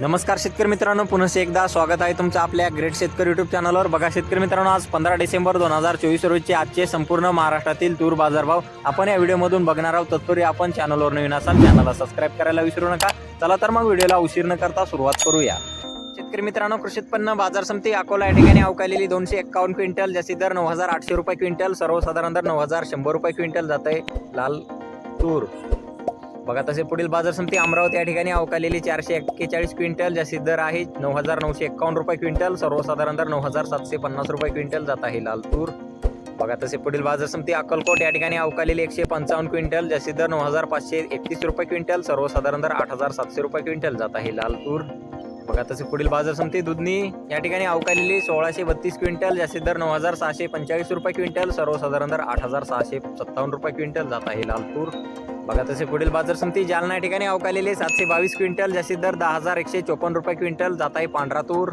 नमस्कार शेतकरी मित्रांनो पुन्हा एकदा स्वागत आहे तुमचं आपल्या ग्रेट शेतकरी युट्यूब चॅनलवर बघा शेतकरी मित्रांनो आज पंधरा डिसेंबर दोन हजार चोवीस रोजचे आजचे संपूर्ण महाराष्ट्रातील तूर बाजारभाव आपण या व्हिडिओमधून बघणार आहोत. तत्पूर्वी आपण चॅनलवर नवीन असाल चॅनलला सबस्क्राईब करायला विसरू नका. चला तर मग व्हिडिओला उशीर न करता सुरुवात करूया. शेतकरी मित्रांनो कृषी उत्पन्न बाजार समिती अकोला या ठिकाणी अवकालेली दोनशे एक्कावन्न क्विंटल जशी दर नऊ हजार आठशे रुपये क्विंटल सर्वसाधारण दर नऊ हजार शंभर रुपये क्विंटल जात आहे. लाल तूर. बघा तसे पुढील बाजार समिती अमरावती या ठिकाणी अवकालेली चारशे एक्केचाळीस क्विंटल जास्तीत दर आहे नऊ हजार नऊशे एक्कावन्न रुपये क्विंटल सर्वसाधारण दर नऊ हजार सातशे पन्नास रुपये क्विंटल जात आहे लाल तूर. बघा तसे पुढील बाजार समिती अक्कलकोट या ठिकाणी अवकालेली एकशे पंचावन्न क्विंटल जास्तीत दर नऊ हजार पाचशे एकतीस रुपये क्विंटल सर्वसाधारण दर आठ हजार सातशे रुपये क्विंटल जात आहे लाल तूर. बघा तसे पुढील बाजार समिती दुधनी या ठिकाणी अवकालेली सोळाशे बत्तीस क्विंटल जास्तीत दर नऊ हजार सहाशे पंचेचाळीस रुपये क्विंटल सर्वसाधारण दर आठ हजार सहाशे सत्तावन्न रुपये क्विंटल जात आहे लाल तूर बघा तसे पुढील बाजार समिती जालना या ठिकाणी अवकालेले सातशे बावीस क्विंटल जास्तीत दर दहा हजार एकशे चोपन्न रुपये क्विंटल जात आहे पांढरा तूर